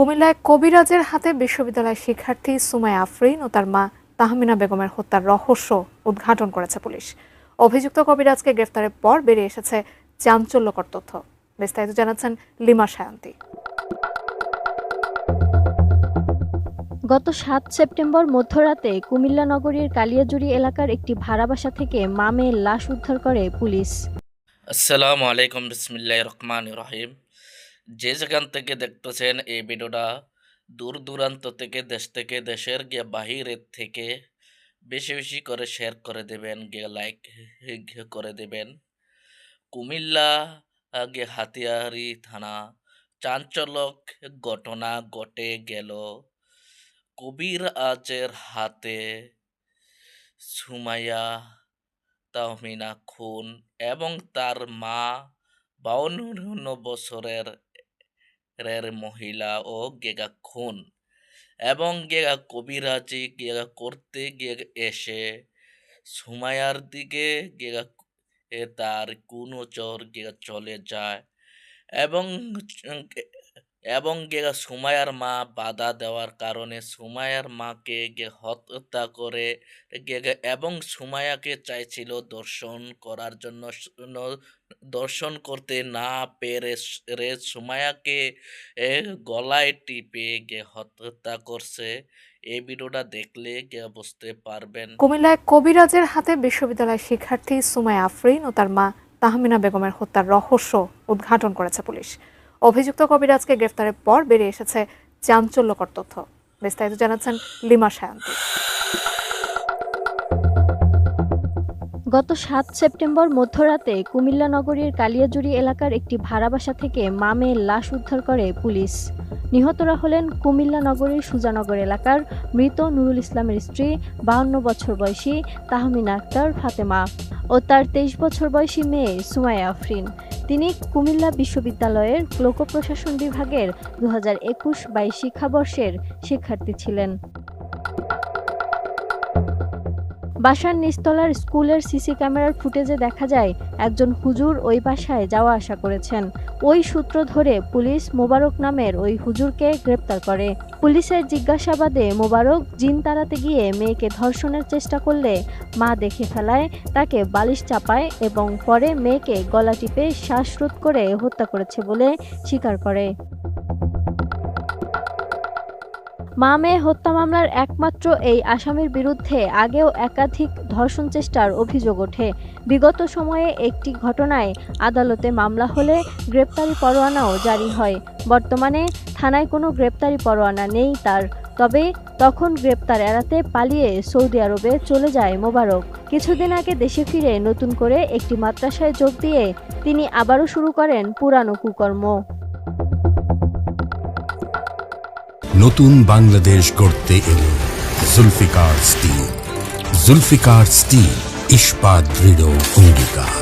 কুমিল্লায় কবিরাজের হাতে বিশ্ববিদ্যালয় শিক্ষার্থী সুমাই আফরিন ও তার মা তাহমিনা বেগমের হত্যার রহস্য উদ্ঘাটন করেছে পুলিশ। অভিযুক্ত কবিরাজকে গ্রেফতারের পর বেরিয়ে এসেছে চাঞ্চল্যকর তথ্য। বিস্তারিত জানাচ্ছেন লিমা সায়ন্তী। গত সাত সেপ্টেম্বর মধ্যরাতে কুমিল্লা নগরীর কালিয়াজুড়ি এলাকার একটি ভাড়া বাসা থেকে মামের লাশ উদ্ধার করে পুলিশ। আসসালামু আলাইকুম বিসমিল্লাহ রহমান রহিম। যে যেখান থেকে দেখতেছেন এই ভিডিওটা দূর দূরান্ত থেকে, দেশ থেকে, দেশের গিয়ে বাহিরের থেকে বেশি বেশি করে শেয়ার করে দেবেন, গিয়ে লাইক করে দেবেন। কুমিল্লা গিয়ে হাতিয়ারি থানা চাঞ্চলক ঘটনা ঘটে গেল। কবির আজের হাতে সুমাইয়া তাহমিনা খুন এবং তার মা বাউন্ন বছরের রের মহিলা ও গেগা খুন। এবং গেগা কবিরাজি গেগা করতে গিয়ে এসে সুমায়ার দিকে গেগা তার কুনচর গেগা চলে যায়। এবং এবং গেগা সুমায়ার মা বাধা দেওয়ার কারণে সুমায়ার মাকে গে হত্যা করে গে- এবং সুমায়াকে চাইছিল দর্শন করার জন্য দর্শন করতে না পেরে রে সুমায়াকে গলায় টিপে গে হত্যা করছে। এই ভিডিওটা দেখলে গে বুঝতে পারবেন। কুমিল্লায় কবিরাজের হাতে বিশ্ববিদ্যালয় শিক্ষার্থী সুমায়া আফরিন ও তার মা তাহমিনা বেগমের হত্যার রহস্য উদ্ঘাটন করেছে পুলিশ। অভিযুক্ত কবিরাজকে গ্রেফতারের পর বেরিয়ে এসেছে চাঞ্চল্যকর তথ্য। বিস্তারিত জানাচ্ছেন লিমা সায়ন্তী। গত সাত সেপ্টেম্বর মধ্যরাতে কুমিল্লা নগরীর কালিয়াজুড়ি এলাকার একটি ভাড়া বাসা থেকে মামের লাশ উদ্ধার করে পুলিশ। নিহতরা হলেন কুমিল্লা নগরীর সুজানগর এলাকার মৃত নুরুল ইসলামের স্ত্রী বাহান্ন বছর বয়সী তাহমিনা আক্তার ফাতেমা ও তার তেইশ বছর বয়সী মেয়ে সুমাইয়া আফরিন। তিনি কুমিল্লা বিশ্ববিদ্যালয়ের লোক প্রশাসন বিভাগের দু হাজার একুশ বাইশ শিক্ষাবর্ষের শিক্ষার্থী ছিলেন। বাসার নিচতলার স্কুলের সিসি ক্যামেরার ফুটেজে দেখা যায়, একজন হুজুর ওই বাসায় যাওয়া আসা করেছেন। ওই সূত্র ধরে পুলিশ মোবারক নামের ওই হুজুরকে গ্রেপ্তার করে। পুলিশের জিজ্ঞাসাবাদে মোবারক জিন তাড়াতে গিয়ে মেয়েকে ধর্ষণের চেষ্টা করলে মা দেখে ফেলায়, তাকে বালিশ চাপায় এবং পরে মেয়েকে গলা টিপে শ্বাসরোধ করে হত্যা করেছে বলে স্বীকার করে। মা মেয়ে হত্যা মামলার একমাত্র এই আসামির বিরুদ্ধে আগেও একাধিক ধর্ষণ চেষ্টার অভিযোগ ওঠে। বিগত সময়ে একটি ঘটনায় আদালতে মামলা হলে গ্রেপ্তারি পরোয়ানাও জারি হয়। বর্তমানে থানায় কোনো গ্রেপ্তারি পরোয়ানা নেই তার, তবে তখন গ্রেপ্তার এড়াতে পালিয়ে সৌদি আরবে চলে যায় মোবারক। কিছুদিন আগে দেশে ফিরে নতুন করে একটি মাদ্রাসায় যোগ দিয়ে তিনি আবারও শুরু করেন পুরানো কুকর্ম। নতুন বাংলাদেশ গড়তে এলো জুলফিকার স্টিল। জুলফিকার স্টিল, ইস্পাত দৃঢ় অঙ্গীকার।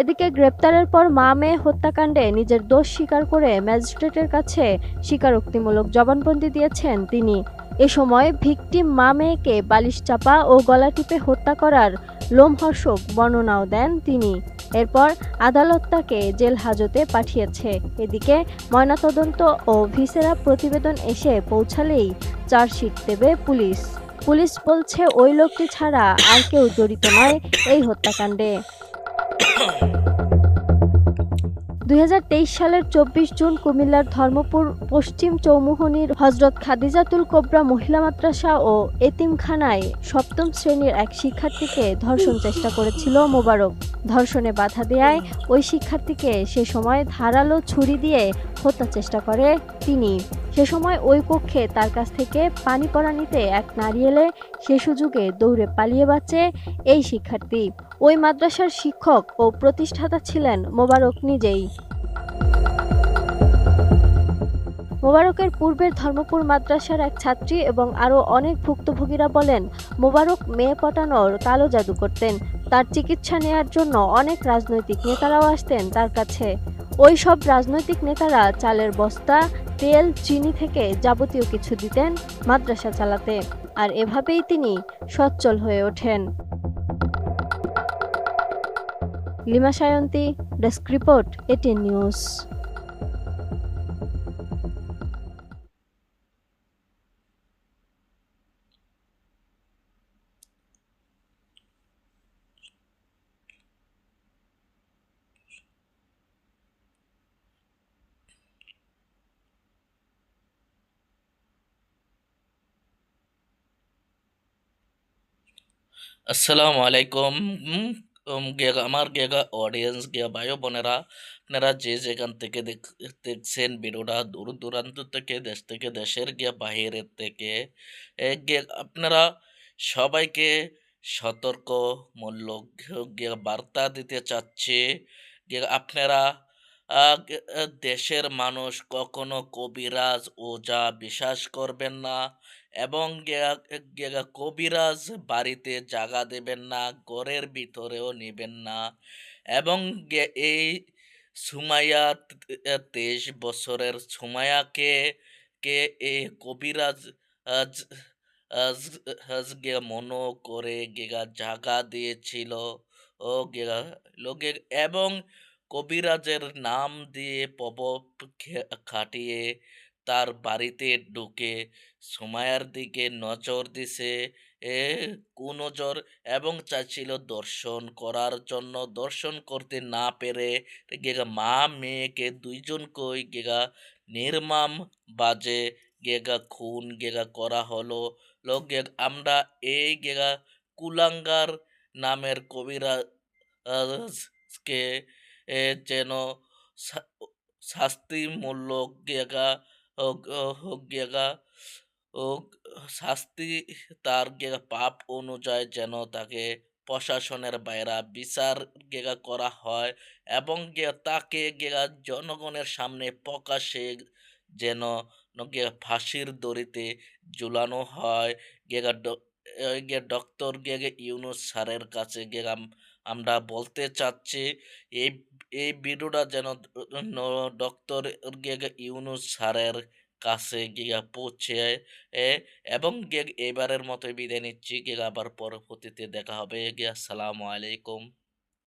এদিকে গ্রেপ্তারের পর মা মেয়ে হত্যাকাণ্ডে নিজের দোষ স্বীকার করে ম্যাজিস্ট্রেটের কাছে স্বীকারোক্তিমূলক জবানবন্দি দিয়েছেন তিনি। এ সময় ভিকটিম মা মেয়েকে বালিশ চাপা ও গলা টিপে হত্যা করার লোমহর্ষক বর্ণনাও দেন তিনি। এরপর আদালত তাকে জেল হাজতে পাঠিয়েছে। এদিকে ময়নাতদন্ত ও ভিসেরা প্রতিবেদন এসে পৌঁছালেই চার্জশিট দেবে পুলিশ। পুলিশ বলছে, ওই লোকটি ছাড়া আর কেউ জড়িত নয় এই হত্যাকাণ্ডে। দুই হাজার তেইশ সালের চব্বিশ জুন কুমিল্লার ধর্মপুর পশ্চিম চৌমুহনির হজরত খাদিজাতুল কোবরা মহিলা মাদ্রাসা ও এতিমখানায় সপ্তম শ্রেণির এক শিক্ষার্থীকে ধর্ষণ চেষ্টা করেছিল মোবারক। ধর্ষণে বাধা দেয়ায় ওই শিক্ষার্থীকে সে সময় ধারালো ছুরি দিয়ে হত্যা চেষ্টা করে তিনি। সে সময় ওই কক্ষে তার কাছ থেকে পানি পড়া নিতে এক নারী এলে সে সুযোগে দৌড়ে পালিয়ে বাঁচে এই শিক্ষার্থী। ওই মাদ্রাসার শিক্ষক ও প্রতিষ্ঠাতা ছিলেন মোবারক নিজেই। মোবারকের পূর্বের ধর্মপুর মাদ্রাসার এক ছাত্রী এবং আরও অনেক ভুক্তভোগীরা বলেন, মোবারক মেয়ে পটানোর কালো জাদু করতেন। তার চিকিৎসা নেয়ার জন্য অনেক রাজনৈতিক নেতারাও আসতেন তার কাছে। ওই সব রাজনৈতিক নেতারা চালের বস্তা, তেল, চিনি থেকে যাবতীয় কিছু দিতেন মাদ্রাসা চালাতে। আর এভাবেই তিনি সচ্ছল হয়ে ওঠেন। Lima Sayanti desk report ATN news. আসসালামু আলাইকুম। আমার গেগা অডিয়েন্স গিয়া ভাই বোনেরা আপনারা যে যেখান থেকে দেখ- দেখছেন ভিডিওটা দূর দূরান্ত থেকে দেশ থেকে দেশের গিয়া বাহিরের থেকে আপনারা সবাইকে সতর্ক মূল্য বার্তা দিতে চাচ্ছে আপনারা দেশের মানুষ কখনো কবিরাজ ওঝা বিশ্বাস করবেন না এবং কবিরাজ বাড়িতে জাগা দেবেন না, ঘরের ভিতরেও নেবেন না এবং এই সুমাইয়া তেইশ বছরের সুমায়াকে কে এই কবিরাজ, আজ আজ আজ গে মনো করে গেগা জাগা দিয়েছিল ও গেগা লোকে এবং কবিরাজের নাম দিয়ে খে- খাটিয়ে তার বাড়িতে ঢুকে সুমাইয়ার দিকে নজর দিছে। এ কুনজর এবং চাইছিল দর্শন করার জন্য। দর্শন করতে না পেরে গেগা মা, মেয়েকে দুইজনকেই গেগা নির্মাম বাজে। গেগা খুন গেগা করা হলো। লোক আমরা এই গেগা কুলাঙ্গার নামের কবিরা কে এ যেন শাস্তিমূলক গেগা ও শাস্তি তার পাপ অনুযায়ী যেন তাকে প্রশাসনের বাইরা বিচার গেগা করা হয় এবং তাকে গেগা জনগণের সামনে প্রকাশে যেন ফাঁসির দড়িতে ঝুলানো হয়। গেগা গে ডক্টর গেগে ইউনুস স্যারের কাছে গেগা আমরা বলতে চাচ্ছি, এই এই ভিডিওটা যেন ডক্টর ইউনুস স্যারের কাছে গিয়া পৌঁছে এবং এবারের মতো বিদায় নিচ্ছি। গিয়ে আবার পরবর্তীতে দেখা হবে। গিয়া সালাম আলাইকুম।